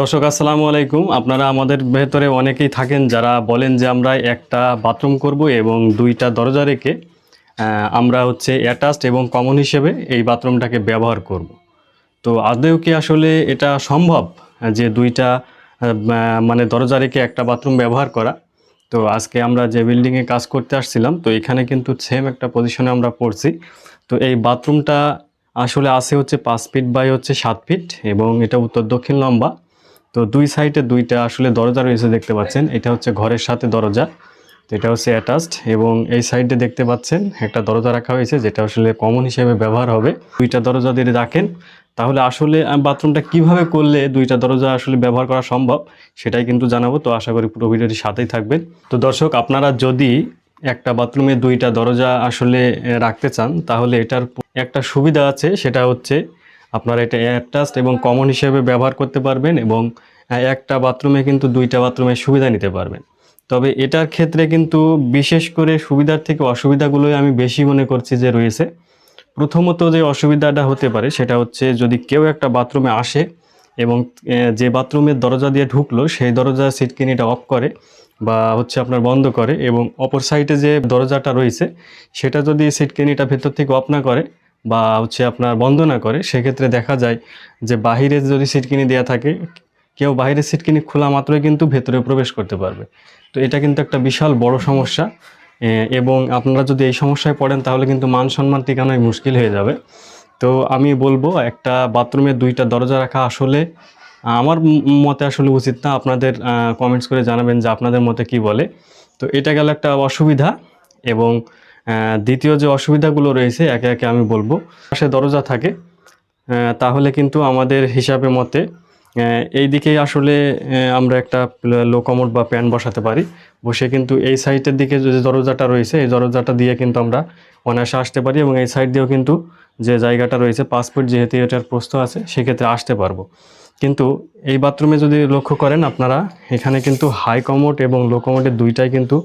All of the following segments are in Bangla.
দর্শক, আসসালামু আলাইকুম। আপনারা আমাদের ভেতরে অনেকেই থাকেন যারা বলেন যে আমরা একটা বাথরুম করব এবং দুইটা দরজা রেখে আমরা হচ্ছে অ্যাটাচড এবং কমন হিসেবে এই বাথরুমটাকে ব্যবহার করব। তো আদৌ কি আসলে এটা সম্ভব যে দুইটা মানে দরজা রেখে একটা বাথরুম ব্যবহার করা? তো আজকে আমরা যে বিল্ডিংয়ে কাজ করতে আসছিলাম, তো এখানে কিন্তু সেম একটা পজিশনে আমরা পড়ছি। তো এই বাথরুমটা আসলে আছে হচ্ছে পাঁচ ফিট বাই হচ্ছে সাত ফিট এবং এটা উত্তর দক্ষিণ লম্বা। তো দুই সাইডে দুইটা আসলে দরজা রয়েছে দেখতে পাচ্ছেন। এটা হচ্ছে ঘরের সাথে দরজা, তো এটা হচ্ছে অ্যাটাচড এবং এই সাইডে দেখতে পাচ্ছেন একটা দরজা রাখা হয়েছে যেটা আসলে কমন হিসেবে ব্যবহার হবে। দুইটা দরজা দিয়ে রাখেন, তাহলে আসলে বাথরুমটা কীভাবে করলে দুইটা দরজা আসলে ব্যবহার করা সম্ভব সেটাই কিন্তু জানাব। তো আশা করি পুরো ভিডিওটি সাথেই থাকবেন। তো দর্শক, আপনারা যদি একটা বাথরুমে দুইটা দরজা আসলে রাখতে চান, তাহলে এটার একটা সুবিধা আছে, সেটা হচ্ছে আপনারা এটা অ্যাটাচড এবং কমন হিসেবে ব্যবহার করতে পারবেন এবং একটা বাথরুমে কিন্তু দুইটা বাথরুমের সুবিধা নিতে পারবেন। তবে এটার ক্ষেত্রে কিন্তু বিশেষ করে সুবিধার থেকে অসুবিধাগুলোই আমি বেশি মনে করছি যে রয়েছে। প্রথমত যে অসুবিধাটা হতে পারে সেটা হচ্ছে যদি কেউ একটা বাথরুমে আসে এবং যে বাথরুমের দরজা দিয়ে ঢুকলো সেই দরজা সিটকিনিটা অফ করে বা হচ্ছে আপনার বন্ধ করে এবং অপর সাইডে যে দরজাটা রয়েছে সেটা যদি সিটকিনিটা ভেতর থেকে অফ না করে বা হচ্ছে আপনার বন্ধ না করে, সেক্ষেত্রে দেখা যায় যে বাহিরে যদি সিটকিনি দেওয়া থাকে, কেউ বাইরের সিটকিনি খোলা মাত্রই কিন্তু ভেতরে প্রবেশ করতে পারবে। তো এটা কিন্তু একটা বিশাল বড় সমস্যা। এবং আপনারা যদি এই সমস্যায় পড়েন, তাহলে কিন্তু মান সম্মান টিকানোই মুশকিল হয়ে যাবে। তো আমি বলব, একটা বাথরুমে দুইটা দরজা রাখা আসলে, আমার মতে আসলে উচিত না। আপনাদের কমেন্টস করে জানাবেন যে আপনাদের মতে কি বলে। তো এটা গেল একটা অসুবিধা এবং দ্বিতীয় যে অসুবিধাগুলো রয়েছে, একে একে আমি বলব। পাশে দরজা থাকে তাহলে কিন্তু আমাদের হিসাবে মতে এই দিকেই আসলে আমরা একটা লোকমোট বা প্যান বসাতে পারি। বসে কিন্তু এই সাইডের দিকে যে দরজাটা রয়েছে, এই দরজাটা দিয়ে কিন্তু আমরা অনায়াসে আসতে পারি এবং এই সাইড দিয়েও কিন্তু যে জায়গাটা রয়েছে পাসপোর্ট যেহেতু এটার প্রস্থ আছে, সেক্ষেত্রে আসতে পারব। কিন্তু এই বাথরুমে যদি লক্ষ্য করেন আপনারা, এখানে কিন্তু হাই কমোড এবং লো কমোডের দুইটাই কিন্তু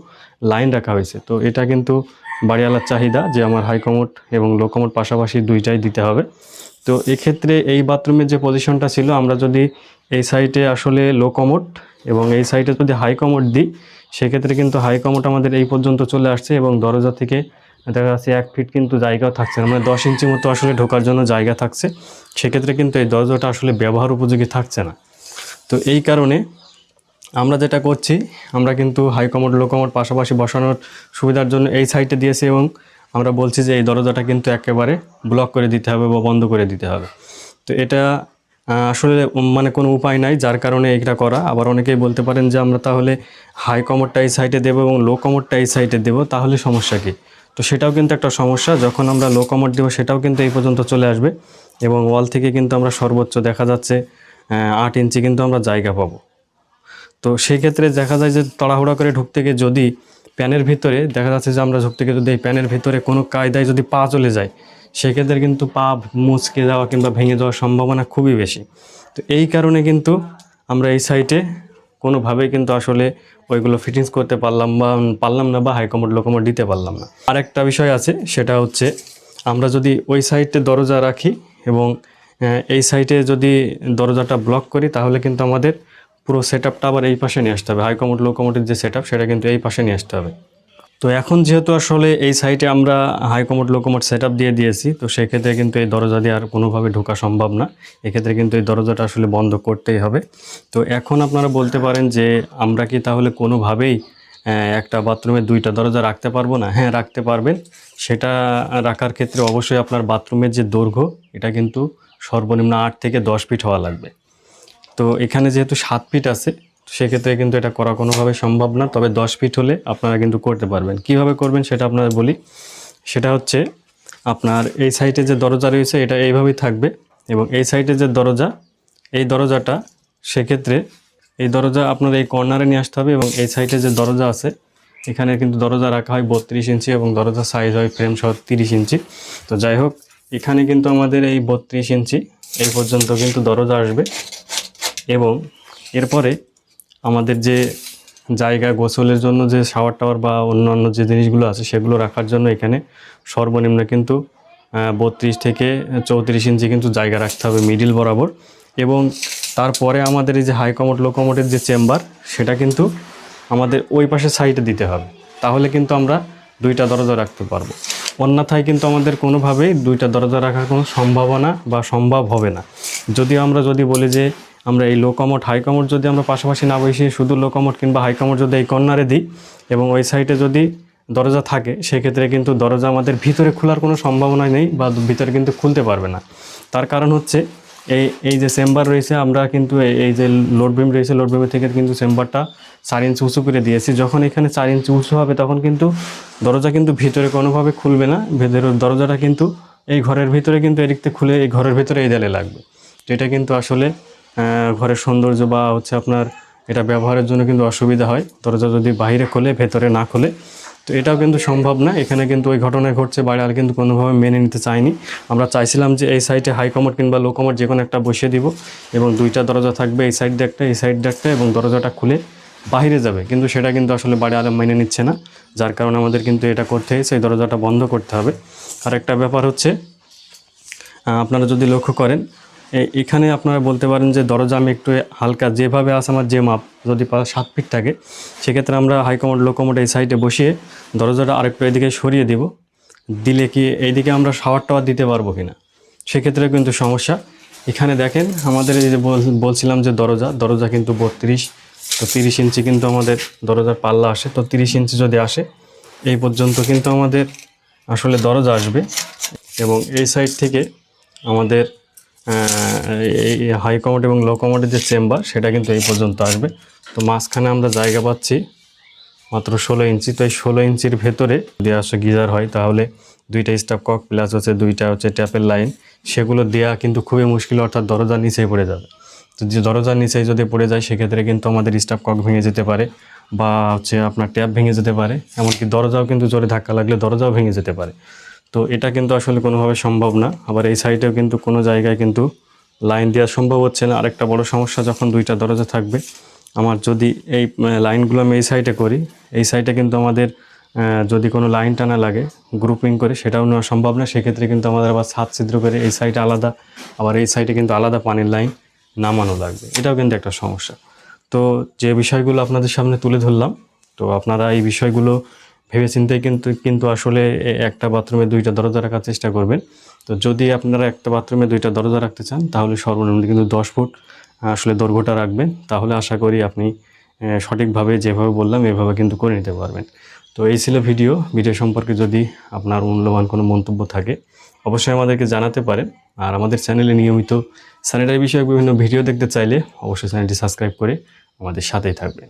লাইন রাখা হয়েছে। তো এটা কিন্তু বাড়িওয়ালার চাহিদা যে আমার হাই কমোড এবং লো কমোড পাশাপাশি দুইটাই দিতে হবে। তো এক্ষেত্রে এই বাথরুমের যে পজিশনটা ছিল, আমরা যদি এই সাইডে আসলে লো এবং এই সাইডে যদি হাই কমোড দিই, সেক্ষেত্রে কিন্তু হাই কমোড আমাদের এই পর্যন্ত চলে আসছে এবং দরজা থেকে দেখা যাচ্ছে এক ফিট কিন্তু জায়গাও থাকছে না মানে দশ ইঞ্চি মতো আসলে ঢোকার জন্য জায়গা থাকছে। সেক্ষেত্রে কিন্তু এই দরজাটা আসলে ব্যবহার উপযোগী থাকছে না। তো এই কারণে আমরা যেটা করছি, আমরা কিন্তু হাই কমোড লো কমোড পাশাপাশি বসানোর সুবিধার জন্য এই সাইডে দিয়েছি এবং আমরা বলছি যে এই দরজাটা কিন্তু একেবারে ব্লক করে দিতে হবে বা বন্ধ করে দিতে হবে। তো এটা আসলে মানে কোনো উপায় নাই, যার কারণে এটা করা। আবার অনেকেই বলতে পারেন যে আমরা তাহলে হাই কমোডটা এই সাইডে দেবো এবং লো কমোডটা এই সাইডে দেবো, তাহলে সমস্যা কী? তো সেটাও কিন্তু একটা সমস্যা। যখন আমরা লো কমোড দেবো, সেটাও কিন্তু এই পর্যন্ত চলে আসবে এবং ওয়াল থেকে কিন্তু আমরা সর্বোচ্চ দেখা যাচ্ছে আট ইঞ্চি কিন্তু আমরা জায়গা পাবো। তো সেই ক্ষেত্রে দেখা যায় যে তাড়াহুড়া করে ঢুকতে গিয়ে যদি প্যানের ভিতরে, দেখা যাচ্ছে যে আমরা ঢুকতে গিয়ে যদি এই প্যানের ভিতরে কোনো কায়দায় যদি পা চলে যায় সেক্ষেত্রে কিন্তু পা মুচকে যাওয়া কিংবা ভেঙে যাওয়ার সম্ভাবনা খুবই বেশি। তো এই কারণে কিন্তু আমরা এই সাইটে কোনোভাবেই কিন্তু আসলে ওইগুলো ফিটিংস করতে পারলাম বা পারলাম না বা হাইকমোড লোকমোড দিতে পারলাম না। আরেকটা বিষয় আছে, সেটা হচ্ছে আমরা যদি ওই সাইডে দরজা রাখি এবং এই সাইডে যদি দরজাটা ব্লক করি, তাহলে কিন্তু আমাদের পুরো সেট আপটা আবার এই পাশে নিয়ে আসতে হবে। হাই কমোড লো কমোডের যে সেট সেটা কিন্তু এই পাশে নিয়ে আসতে হবে। তো এখন যেহেতু আসলে এই সাইটে আমরা high commode low commode set দিয়ে দিয়েছি, তো সেক্ষেত্রে কিন্তু এই দরজা দিয়ে আর কোনোভাবে ঢোকা সম্ভব না। এক্ষেত্রে কিন্তু এই দরজাটা আসলে বন্ধ করতেই হবে। তো এখন আপনারা বলতে পারেন যে আমরা কি তাহলে কোনোভাবেই একটা বাথরুমে দুইটা দরজা রাখতে পারব না? হ্যাঁ রাখতে পারবেন। সেটা রাখার ক্ষেত্রে অবশ্যই আপনার বাথরুমের যে দৈর্ঘ্য, এটা কিন্তু সর্বনিম্ন আট থেকে দশ ফিট হওয়া লাগবে। তো এখানে যেহেতু সাত ফিট আছে সেক্ষেত্রে কিন্তু এটা করা কোনোভাবে সম্ভব না। তবে দশ ফিট হলে আপনারা কিন্তু করতে পারবেন। কীভাবে করবেন সেটা আপনাদের বলি। সেটা হচ্ছে আপনার এই সাইডে যে দরজা রয়েছে, এটা এইভাবেই থাকবে এবং এই সাইডে যে দরজা, এই দরজাটা সেক্ষেত্রে এই দরজা আপনার এই কর্নারে নিয়ে আসতে হবে এবং এই সাইডে যে দরজা আছে, এখানে কিন্তু দরজা রাখা হয় বত্রিশ ইঞ্চি এবং দরজার সাইজ হয় ফ্রেম সহ তিরিশ ইঞ্চি। তো যাই হোক, এখানে কিন্তু আমাদের এই বত্রিশ ইঞ্চি, এই পর্যন্ত কিন্তু দরজা আসবে। এবং এরপরে আমাদের যে জায়গা গোসলের জন্য যে শাওয়ার টাওয়ার বা অন্যান্য যে জিনিসগুলো আছে সেগুলো রাখার জন্য এখানে সর্বনিম্ন কিন্তু বত্রিশ থেকে চৌত্রিশ ইঞ্চি কিন্তু জায়গা রাখতে হবে মিডিল বরাবর। এবং তারপরে আমাদের এই যে হাই কমোড যে চেম্বার সেটা কিন্তু আমাদের ওই পাশে সাইডে দিতে হবে। তাহলে কিন্তু আমরা দুইটা দরজা রাখতে পারব। অন্যথায় কিন্তু আমাদের কোনোভাবেই দুইটা দরজা রাখার কোনো সম্ভাবনা বা সম্ভব হবে না। যদিও আমরা যদি বলি যে আমরা এই লো কমোড হাই কমোড যদি আমরা পাশাপাশি না বসিয়ে শুধু লো কমোড কিংবা হাই কমোড যদি এই কর্নারে দিই এবং ওই সাইডে যদি দরজা থাকে, সেক্ষেত্রে কিন্তু দরজা আমাদের ভিতরে খোলার কোনো সম্ভাবনা নেই বা ভিতরে কিন্তু খুলতে পারবে না। তার কারণ হচ্ছে এই এই যে চেম্বার রয়েছে, আমরা কিন্তু এই- যে লোড বিম রয়েছে লোড বিমের থেকে কিন্তু চেম্বারটা চার ইঞ্চি উঁচু করে দিয়েছি। যখন এখানে চার ইঞ্চি উঁচু হবে, তখন কিন্তু দরজা কিন্তু ভিতরে কোনোভাবে খুলবে না। ভেতরের দরজাটা কিন্তু এই ঘরের ভিতরে কিন্তু এদিক থেকে খুলে এই ঘরের ভিতরে এই দেয়ালে লাগবে। যেটা কিন্তু আসলে ঘরের সৌন্দর্য বা হচ্ছে আপনার এটা ব্যবহারের জন্য কিন্তু অসুবিধা হয়। দরজা যদি বাইরে খোলে, ভেতরে না খোলে, তো এটাও কিন্তু সম্ভব না। এখানে কিন্তু ওই ঘটনা ঘটছে, বাড়িওয়ালা কিন্তু কোনোভাবে মেনে নিতে চায়নি। আমরা চাইছিলাম যে এই সাইডে হাই কমোড কিংবা লো কমোড যে কোনো একটা বসিয়ে দিব এবং দুইটা দরজা থাকবে, এই সাইড দিয়ে একটা, এই সাইড দিয়ে একটা এবং দরজাটা খুলে বাইরে যাবে। কিন্তু সেটা কিন্তু আসলে বাড়ি আলম মেনে নিচ্ছে না। যার কারণে আমাদের কিন্তু এটা করতে হয়েছে, এই দরজাটা বন্ধ করতে হবে। আর একটা ব্যাপার হচ্ছে আপনারা যদি লক্ষ্য করেন এখানে আপনারা বলতে পারেন যে দরজা আমি একটু হালকা যেভাবে আছে আমার যে মাপ, যদি সাত ফিট থাকে, সেক্ষেত্রে আমরা হাইকমোড লোকমোড এই সাইডে বসিয়ে দরজাটা আরেকটু এদিকে সরিয়ে দিব। দিলে কি এইদিকে আমরা শাওয়ার টাওয়ার দিতে পারব কি না সেক্ষেত্রে কিন্তু সমস্যা। এখানে দেখেন আমাদের এই যে বল- বলছিলাম যে দরজা দরজা কিন্তু বত্রিশ। তো তিরিশ ইঞ্চি কিন্তু আমাদের দরজার পাল্লা আসে। তো তিরিশ ইঞ্চি যদি আসে, এই পর্যন্ত কিন্তু আমাদের আসলে দরজা আসবে। এবং এই সাইড থেকে আমাদের এই হাই কমোড এবং লো কমোডের যে চেম্বার সেটা কিন্তু এই পর্যন্ত আসবে। তো মাঝখানে আমরা জায়গা পাচ্ছি, মাত্র ষোলো ইঞ্চি। তো এই ষোলো ইঞ্চির ভেতরে যদি আসলে গিজার হয়, তাহলে দুইটা স্টাফ কক প্লাস হচ্ছে দুইটা হচ্ছে ট্যাপের লাইন সেগুলো দেওয়া কিন্তু খুবই মুশকিল, অর্থাৎ দরজার নিচেই পড়ে যাবে। তো যে দরজার নিচেই যদি পড়ে যায়, সেক্ষেত্রে কিন্তু আমাদের স্টাফ কক ভেঙে যেতে পারে, বা হচ্ছে আপনার ট্যাপ ভেঙে যেতে পারে। এমনকি দরজাও কিন্তু জোরে ধাক্কা লাগলে দরজাও ভেঙে যেতে পারে। তো এটা কিন্তু আসলে কোনোভাবে সম্ভব না। আবার এই সাইডেও কিন্তু কোনো জায়গায় কিন্তু লাইন দেওয়া সম্ভব হচ্ছে না। আরেকটা বড় সমস্যা যখন দুইটা দরজা থাকবে, আমার যদি এই লাইনগুলো আমি এই সাইডে করি, এই সাইডে কিন্তু আমাদের যদি কোনো লাইন টানা লাগে গ্রুপিং করে, সেটাও নেওয়া সম্ভব না। সেক্ষেত্রে কিন্তু আমাদের আবার ছাদ ছিদ্র করে এই সাইডে আলাদা, আবার এই সাইডে কিন্তু আলাদা পানির লাইন নামানো লাগবে। এটাও কিন্তু একটা সমস্যা। তো যে বিষয়গুলো আপনাদের সামনে তুলে ধরলাম, তো আপনারা এই বিষয়গুলো ভেবে চিন্তে কিন্তু কিন্তু আসলে একটা বাথরুমে দুইটা দরজা রাখার চেষ্টা করবেন। তো যদি আপনারা একটা বাথরুমে দুইটা দরজা রাখতে চান, তাহলে সর্বনিম্ন কিন্তু দশ ফুট আসলে দৈর্ঘ্যটা রাখবেন। তাহলে আশা করি আপনি সঠিকভাবে যেভাবে বললাম, এভাবে কিন্তু করে নিতে পারবেন। তো এই ছিল ভিডিও। ভিডিও সম্পর্কে যদি আপনার মূল্যবান কোনো মন্তব্য থাকে, অবশ্যই আমাদেরকে জানাতে পারেন। আর আমাদের চ্যানেলে নিয়মিত স্যানিটারি বিষয়ক বিভিন্ন ভিডিও দেখতে চাইলে অবশ্যই চ্যানেলটি সাবস্ক্রাইব করে আমাদের সাথেই থাকবেন।